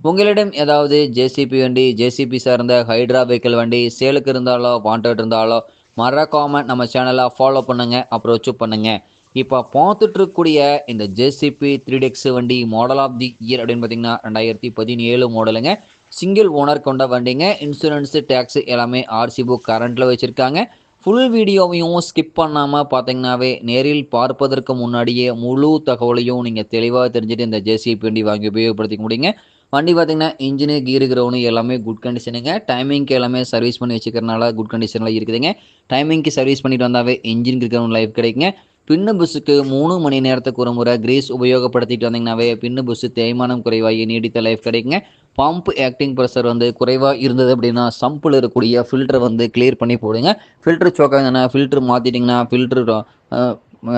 உங்களிடம் ஏதாவது ஜேசிபி வண்டி ஜேசிபி சார்ந்த ஹைட்ரா வெஹிக்கிள் வண்டி சேலுக்கு இருந்தாலோ வாண்டட் இருந்தாலோ மறக்காம நம்ம சேனலை ஃபாலோ பண்ணுங்க அப்ரோச்சும் பண்ணுங்க. இப்போ பார்த்துட்டு இருக்கக்கூடிய இந்த ஜேசிபி த்ரீ டெக்ஸ் வண்டி மாடல் ஆஃப் தி இயர் அப்படின்னு பார்த்தீங்கன்னா ரெண்டாயிரத்தி பதினேழு மாடலுங்க சிங்கிள் ஓனர் கொண்ட வண்டிங்க. இன்சூரன்ஸு டேக்ஸ் எல்லாமே ஆர்சி புக் கரண்ட்டில் வச்சுருக்காங்க. ஃபுல் வீடியோவையும் ஸ்கிப் பண்ணாமல் பார்த்தீங்கன்னாவே நேரில் பார்ப்பதற்கு முன்னாடியே முழு தகவலையும் நீங்கள் தெளிவாக தெரிஞ்சுட்டு இந்த ஜேசிபி வண்டி வாங்கி உபயோகப்படுத்திக்க முடியுங்க. வண்டி பார்த்தீங்கன்னா இன்ஜினு கீரு கிரவுண்டு எல்லாமே குட் கண்டிஷனுங்க டைமிங்க்கு எல்லாமே சர்வீஸ் பண்ணி வச்சுக்கிறனால குட் கண்டிஷனில் இருக்குதுங்க. டைமிங்க்கு சர்வீஸ் பண்ணிட்டு வந்தாவே இன்ஜின் கிரவுண்ட் லைஃப் கிடைக்குங்க. பின்னு புஸ்ஸுக்கு மூணு மணி நேரத்துக்கு ஒரு முறை கிரீஸ் உபயோகப்படுத்திட்டு வந்தீங்கன்னாவே பின்னு புஸ்ஸு தேய்மானம் குறைவாகி நீடித்த லைஃப் கிடைக்குங்க. பம்ப் ஆக்டிங் ப்ரெஷர் வந்து குறைவாக இருந்தது அப்படின்னா சம்பில் இருக்கக்கூடிய ஃபில்டரை வந்து கிளியர் பண்ணி போடுங்க. ஃபில்டர் சோக்காங்கன்னா ஃபில்டர் மாற்றிட்டிங்கன்னா ஃபில்டர்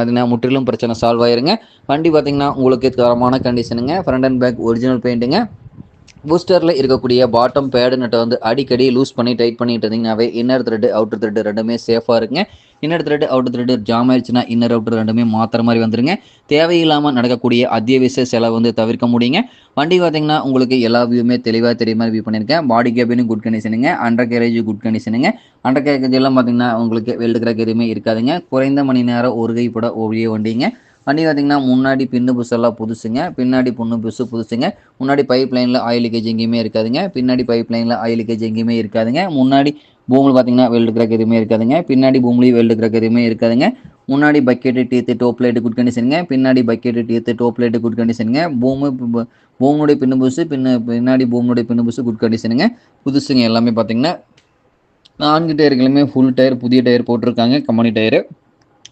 அதுனா முற்றிலும் பிரச்சனை சால்வ் ஆயிருங்க. வண்டி பார்த்தீங்கன்னா உங்களுக்கு தரமான கண்டிஷனுங்க ஃப்ரண்ட் அண்ட் பேக் ஒரிஜினல் பெயிண்ட்டுங்க பூஸ்டரில் இருக்கக்கூடிய பாட்டம் பேடு நட்டை வந்து அடிக்கடி லூஸ் பண்ணி டைட் பண்ணிட்டு இருந்தீங்கன்னாவே இன்னர் த்ரெட்டு அவுட்டர் த்ரெட்டு ரெண்டுமே சேஃபாக இருக்குங்க inner thread outer thread jam ஆயிடுச்சுன்னா இன்னர் அவுட்டர் ரெண்டுமே மாத்திர மாதிரி வந்துருங்க. தேவையில்லாமல் நடக்கக்கூடிய அத்தியாவசிய செலவு வந்து தவிர்க்க முடியுங்க. வண்டி பார்த்தீங்கன்னா உங்களுக்கு எல்லா வியூமே தெளிவாக தெரிய மாதிரி வியூ பண்ணியிருக்கேன். பாடி கேபினும் குட் கண்டிஷனுங்க அண்டர் கேரேஜ் குட் கண்டிஷனுங்க அண்டர் கேரேஜ் எல்லாம் பார்த்தீங்கன்னா உங்களுக்கு வெல்டு கிராக் எதுவுமே இருக்காதுங்க. குறைந்த மணி நேரம் ஒரு கைப்பட ஓவிய வண்டிங்க. வண்டி பார்த்தீங்கன்னா முன்னாடி பின்னு புதுசெல்லாம் புதுசுங்க. பின்னாடி பொண்ணு புதுசு புதுசுங்க. முன்னாடி பைப் லைனில் ஆயில் லீக்கேஜ் எங்கேயுமே இருக்காதுங்க. பின்னாடி பைப் லைனில் ஆயில் லீக்கேஜ் எங்கேயுமே இருக்காதுங்க. முன்னாடி பூமில் பார்த்தீங்கன்னா வெல்டு கிராக் எதுவுமே இருக்காதுங்க. பின்னாடி பூமிலையும் வெல்டு கிராக் எதுவுமே இருக்காதுங்க. முன்னாடி bucket teeth top light good கண்டிஷனுங்க பின்னாடி bucket teeth top light good கண்டிஷனுங்க பூமி பூமுடைய பின்னு புஷு பின்ன பின்னாடி பூமுடைய பின்னு புதுசு குட் கண்டிஷனுங்க புதுசுங்க எல்லாமே பார்த்தீங்கன்னா நான்கு டயர்களுமே ஃபுல் டயர் புதிய டயர் போட்டிருக்காங்க. கம்பெனி டயரு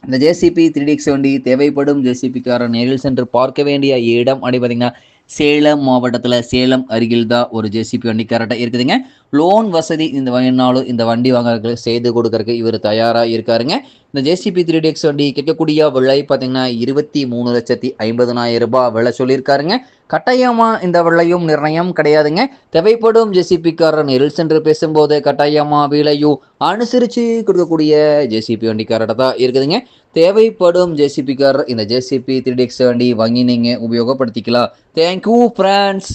இந்த ஜேசிபி த்ரீ டிக்ஸ் வண்டி தேவைப்படும் ஜேசிபிக்காரன் நேரில் சென்று பார்க்க வேண்டிய இடம் அப்படி பார்த்தீங்கன்னா சேலம் மாவட்டத்தில் சேலம் அருகில் தான் ஒரு ஜேசிபி வண்டி கரெக்டாக இருக்குதுங்க. லோன் வசதி இந்த வேணாலும் இந்த வண்டி வாங்குறதுக்கு செய்து கொடுக்கறதுக்கு இவர் தயாராக இருக்காருங்க. இந்த ஜேசிபி த்ரீ டிஎக்ஸ் வண்டி கேட்கக்கூடிய விலை பார்த்தீங்கன்னா இருபத்தி மூணு லட்சத்தி ஐம்பதனாயிரம் ரூபாய் விலை சொல்லியிருக்காருங்க. கட்டாயமாக இந்த விலையும் நிர்ணயம் கிடையாதுங்க. தேவைப்படும் ஜேசிபிக்காரர் நெரில் சென்று பேசும்போது கட்டாயமாக விலையும் அனுசரித்து கொடுக்கக்கூடிய ஜேசிபி வண்டிக்காரர்கிட்ட தான் இருக்குதுங்க. தேவைப்படும் ஜேசிபிக்காரர் இந்த ஜேசிபி த்ரீ டிஎக்ஸ் வண்டி வாங்கி நீங்கள் உபயோகப்படுத்திக்கலாம். Thank you friends